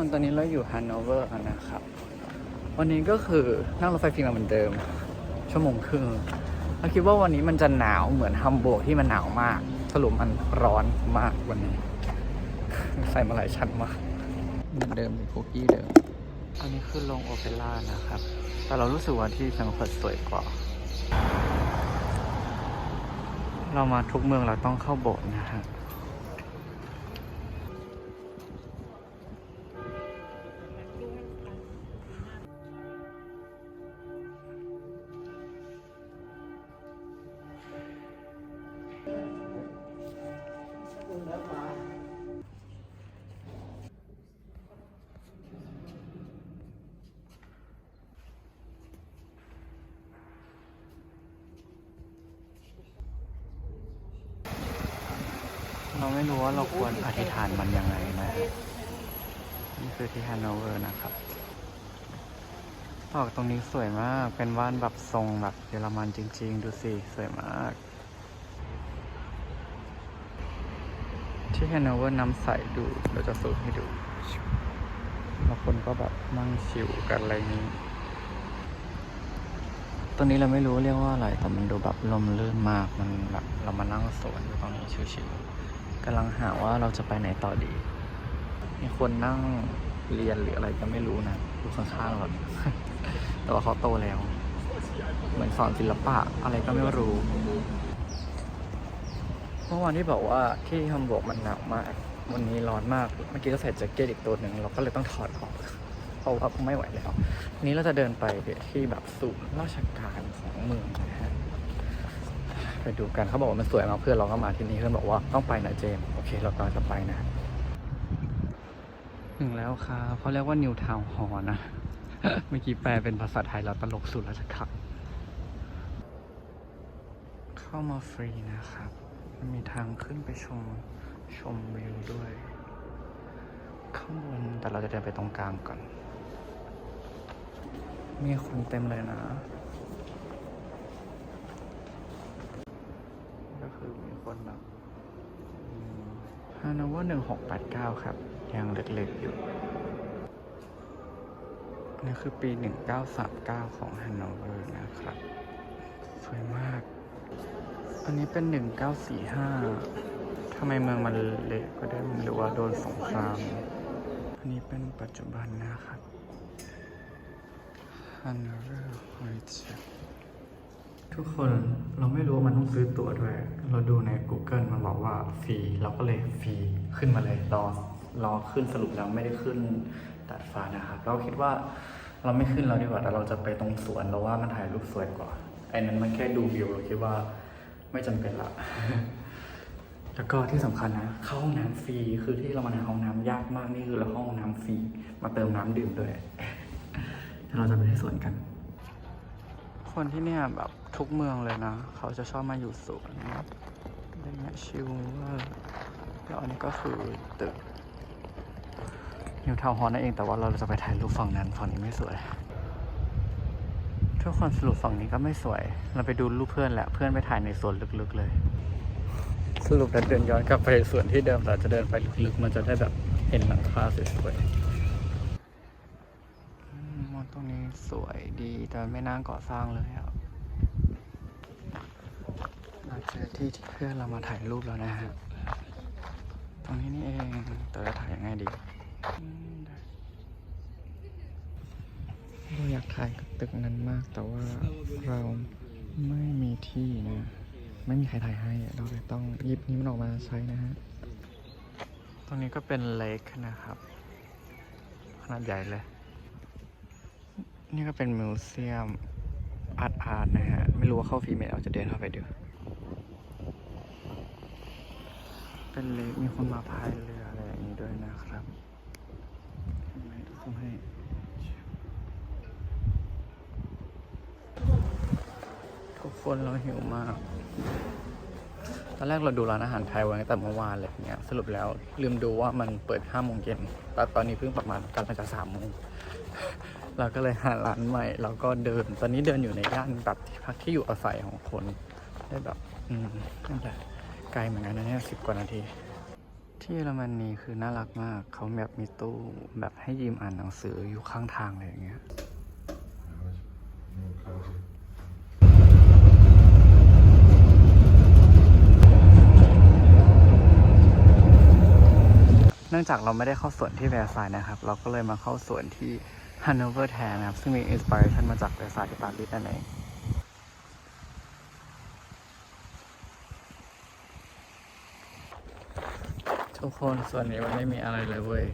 คนตอนนี้เราอยู่ฮันโนเวอร์นะครับ วันนี้ก็คือนั่งรถไฟฟิล์มาเหมือนเดิม ชั่วโมงครึ่งเราคิดว่าวันนี้มันจะหนาวเหมือนฮัมโบร์กที่มันหนาวมาก สรุปมันร้อนมากวันนี้ ใส่มาหลายชั้นมากเหมือนเดิมเป็นคุกกี้เดิมอันนี้คือโรงโอเปร่านะครับ แต่เรารู้สึกว่าที่แฟรงก์เฟิร์ตสวยกว่า เรามาทุกเมืองเราต้องเข้าโบสถ์นะฮะ ไม่รู้ว่าเราควรอธิษฐานมันยังไงนะนี่คือที่ฮันโนเวอร์นะครับตอกตรงนี้สวยมาก เป็นบ้านแบบทรงแบบเยอรมันจริง ๆ ดูสิ สวยมาก ที่ฮันโนเวอร์น้ำใสดูเดี๋ยวจะสูบให้ดูบางคนก็แบบนั่งชิวกันอะไรนี้ ตรงนี้เราไม่รู้เรียกว่าอะไร แต่มันดูแบบลมลื่นมาก มันแบบเรามานั่งสวนอยู่ตรงนี้ชิวๆ กำลังหาว่าเราจะไปไหนต่อดี มีคนนั่งเรียนหรืออะไรก็ไม่รู้นะอยู่ข้างๆเราแต่ว่าเขาโตแล้ว เหมือนสอนศิลปะอะไรก็ไม่รู้ เมื่อวานที่บอกว่าที่ฮัมบูร์กมันหนาวมาก วันนี้ร้อนมาก เมื่อกี้ก็ใส่แจ็คเก็ตอีกตัวหนึ่งเราก็เลยต้องถอดออกเพราะว่าไม่ไหวแล้วนนี้เราจะเดินไปที่แบบศูนย์ราชการของเมืองนะฮะ ไปดูกันเขาบอกว่ามันสวยมากเพื่อนเราก็มาที่นี่เพื่อนบอกว่าต้องไปนะเจมโอเค เรากำลังจะไปนะถึงแล้วครับเขาเรียกว่านิวทาวน์ฮอนะเมื่อกี้แปลเป็นภาษาไทยแล้วตลกสุดราชการเข้ามาฟรีนะครับ มีทางขึ้นไปชมชมวิวด้วย ข้างบนแต่เราจะเดินไปตรงกลางก่อน มีคนเต็มเลยนะ ก็คือมีคนแบบ ฮานาวหนึ่งหกแปดเก้าครับ ยังเล็กๆอยู่นี่คือปีหนึ่งเก้าสามเก้าของฮานอเวอร์นะครับ สวยมาก อันนี้เป็นหนึ่งเก้าสี่ห้าทำไมเมืองมันเละก็ได้หรือว่าโดนสงคราม อันนี้เป็นปัจจุบันนะครับ Hanover Horizon ทุกคนเราไม่รู้ว่ามันต้องซื้อตั๋วด้วย เราดูใน Google มันบอกว่าฟรีเราก็เลยฟรีขึ้นมาเลยรอรอขึ้นสรุปแล้วไม่ได้ขึ้นตัดฟ้านะครับ เราคิดว่าเราไม่ขึ้นเราดีกว่าแต่เราจะไปตรงสวนเราว่ามันถ่ายรูปสวยกว่าไอ้นั้นมันแค่ดูวิวเราคิดว่าไม่จำเป็นละแล้วก็ที่สำคัญนะเข้าห้องน้ำฟรีคือที่เรามาหาห้องน้ำยากมากนี่คือเราห้องน้ำฟรีมาเติมน้ำดื่มด้วยเดี๋ยวเราจะไปที่สวนกัน คนที่เนี่ยแบบทุกเมืองเลยนะ เขาจะชอบมาอยู่สวนอะไรเงี้ยชิลมากแล้วอันนี้ก็คือตึกนิวทาวน์ฮอลนั่นเองแต่ว่าเราจะไปถ่ายรูปฝั่งนั้นฝั่งนี้ไม่สวยทุกคนสรุปฝั่งนี้ก็ไม่สวย เราไปดูรูปเพื่อนแหละเพื่อนไปถ่ายในสวนลึกๆเลย สรุปแล้วเดินย้อนกลับไปสวนที่เดิมแต่จะเดินไปลึกๆ มันจะได้แบบเห็นหลังคาสวยๆอืมมองตรงนี้ สวยดีแต่ไม่น่าก่อสร้างเลยอะเราเจอที่ที่เพื่อนเรามาถ่ายรูปแล้วนะฮะ ตรงนี้นี่เอง แต่จะถ่ายยังไงดีเราอยากถ่ายกับตึกนั้นมาก แต่ว่าเราไม่มีที่นะ ไม่มีใครถ่ายให้ เราเลยต้องหยิบนี้มันออกมาใช้นะฮะ ตรงนี้ก็เป็นเลคนะครับ ขนาดใหญ่เลย นี่ก็เป็นมิวเซียมอาร์ตอาร์ตนะฮะ ไม่รู้ว่าเข้าฟรีไหมเอาจะเดินเข้าไปดู เป็นเลคมีคนมาพายเรืออะไรอย่างนี้ด้วยนะครับทำให้ทุกคนเราหิวมาก ตอนแรกเราดูร้านอาหารไทยไว้ตั้งแต่เมื่อวานเลยเนี่ยสรุปแล้วลืมดูว่ามันเปิดห้าโมงเย็นแต่ตอนนี้เพิ่งประมาณกำลังจะสามโมง เราก็เลยหาร้านใหม่แล้วก็เดิน ตอนนี้เดินอยู่ในย่านแบบที่พักที่อยู่อาศัยของคน ได้แบบ อืมนั่นแหละไกลเหมือนกันนะเนี่ยสิบกว่านาที ที่เยอรมนีคือน่ารักมากเขาแบบมีตู้แบบให้ยืมอ่านหนังสืออยู่ข้างทางเลยอย่างเงี้ยเนื่องจากเราไม่ได้เข้าสวนที่แวร์ซายน์นะครับ เราก็เลยมาเข้าสวนที่ ฮันโนเวอร์แทนนะครับ ซึ่งมีอินสปิเรชันมาจากบริษัที่ปารีสนั่นเองทุกคนส่วนนี้มันไม่มีอะไรเลยเว้ย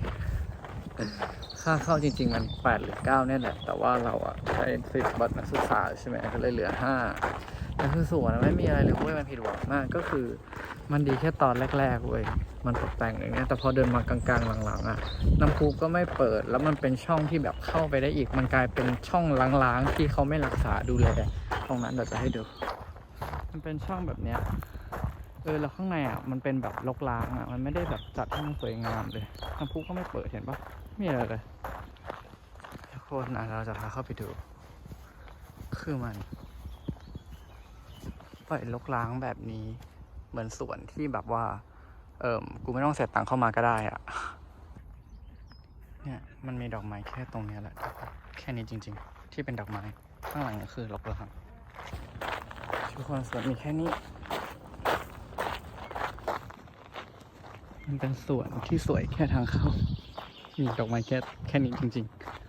ค่าเข้าจริง ๆ มันแปดหรือเก้าเนี่ยแหละ แต่ว่าเราอะใช้สิทธิ์บัตรนักศึกษาใช่ไหมก็เลยเหลือห้า แต่คือสวนไม่มีอะไรเลยเว้ยมันผิดหวังมากก็คือ มันดีแค่ตอนแรกๆเว้ยมันตกแต่งอย่างเงี้ยแต่พอเดินมากลางๆหลังๆอะน้ำพุก็ไม่เปิดแล้วมันเป็นช่องที่แบบเข้าไปได้อีก มันกลายเป็นช่องล้างๆที่เขาไม่รักษาดูแลตรงนั้นเดี๋ยวจะให้ดู มันเป็นช่องแบบเนี้ยเออแล้วข้างในอะมันเป็นแบบลกล้างอะมันไม่ได้แบบจัดให้มันสวยงามเลยน้ำพุก็ไม่เปิดเห็นปะไม่มีอะไรเลยทุกคนอะเราจะพาเข้าไปดู คือมัน อยลกล้างแบบนี้ เหมือนสวนที่แบบว่า เอิมกูไม่ต้องเสียตังค์เข้ามาก็ได้อะเนี่ยมันมีดอกไม้แค่ตรงเนี้ยแหละ แค่นี้จริง ๆ ที่เป็นดอกไม้ข้างหลังก็คือลกล้างทุกคนสวนมีแค่นี้ มันเป็นสวนที่สวยแค่ทางเข้ามีดอกไม้แค่แค่นี้จริง ๆ